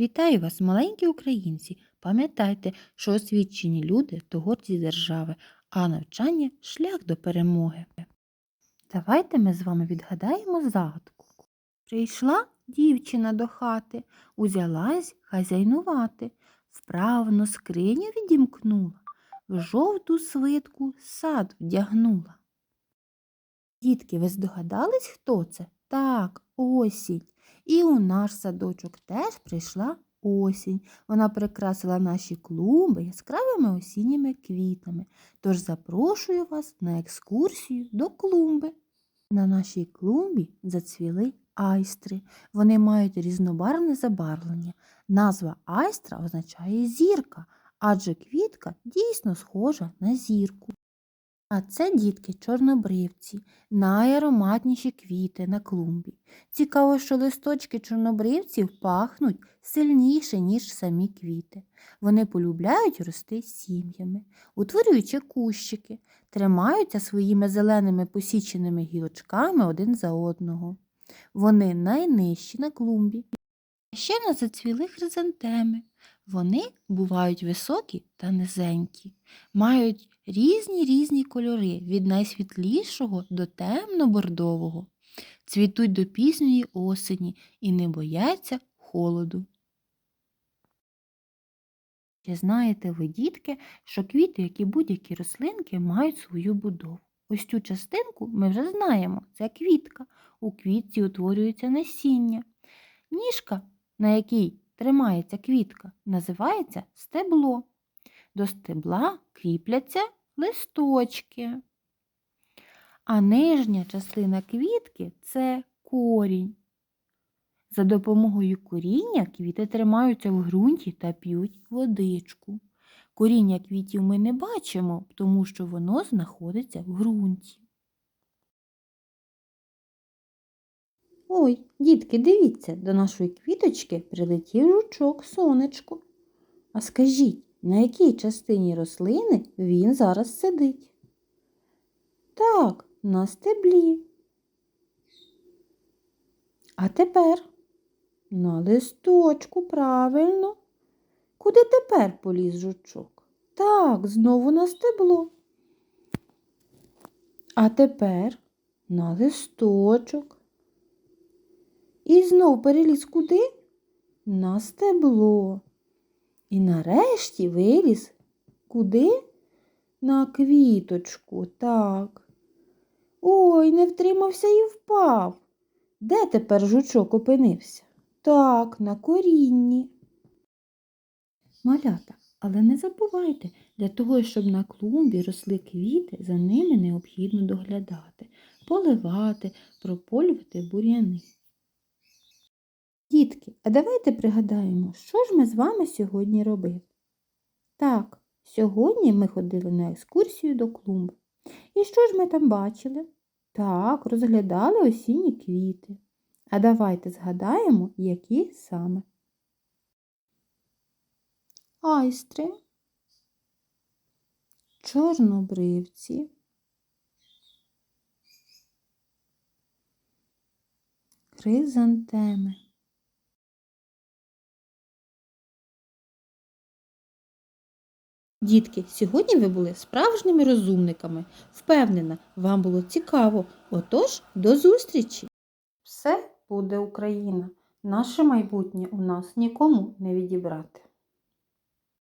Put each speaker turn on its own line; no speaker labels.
Вітаю вас, маленькі українці! Пам'ятайте, що освічені люди то гордість держави, а навчання шлях до перемоги. Давайте ми з вами відгадаємо загадку. Прийшла дівчина до хати, узялась хазяйнувати, вправно скриню відімкнула, в жовту свитку сад вдягнула. Дітки, ви здогадались, хто це? Так, осінь. І у наш садочок теж прийшла осінь. Вона прикрасила наші клумби яскравими осінніми квітами. Тож запрошую вас на екскурсію до клумби. На нашій клумбі зацвіли айстри. Вони мають різнобарвне забарвлення. Назва айстра означає зірка, адже квітка дійсно схожа на зірку. А це дітки чорнобривці, найароматніші квіти на клумбі. Цікаво, що листочки чорнобривців пахнуть сильніше, ніж самі квіти. Вони полюбляють рости сім'ями, утворюючи кущики, тримаються своїми зеленими посіченими гілочками один за одного. Вони найнижчі на клумбі. Ще нас зацвіли хризантеми. Вони бувають високі та низенькі, мають різні різні кольори від найсвітлішого до темно-бордового, цвітуть до пізньої осені і не бояться холоду. Чи знаєте ви, дітки, що квіти, як і будь-які рослинки, мають свою будову? Ось цю частинку ми вже знаємо, це квітка. У квітці утворюється насіння. Ніжка, на якій тримається квітка, називається стебло. До стебла кріпляться листочки. А нижня частина квітки це корінь. За допомогою коріння квіти тримаються в ґрунті та п'ють водичку. Коріння квітів ми не бачимо, тому що воно знаходиться в ґрунті. Ой, дітки, дивіться, до нашої квіточки прилетів жучок сонечко. А скажіть, на якій частині рослини він зараз сидить? Так, на стеблі. А тепер на листочку, правильно. Куди тепер поліз жучок? Так, знову на стебло. А тепер на листочок. І знов переліз куди? На стебло. І нарешті виліз куди? На квіточку, так. Ой, не втримався і впав. Де тепер жучок опинився? Так, на корінні. Малята, але не забувайте, для того, щоб на клумбі росли квіти, за ними необхідно доглядати, поливати, прополювати бур'яни. Дітки, а давайте пригадаємо, що ж ми з вами сьогодні робили. Так, сьогодні ми ходили на екскурсію до клумби. І що ж ми там бачили? Так, розглядали осінні квіти. А давайте згадаємо, які саме. Айстри, чорнобривці, хризантеми. Дітки, сьогодні ви були справжніми розумниками. Впевнена, вам було цікаво. Отож, до зустрічі! Все буде Україна. Наше майбутнє у нас нікому не відібрати.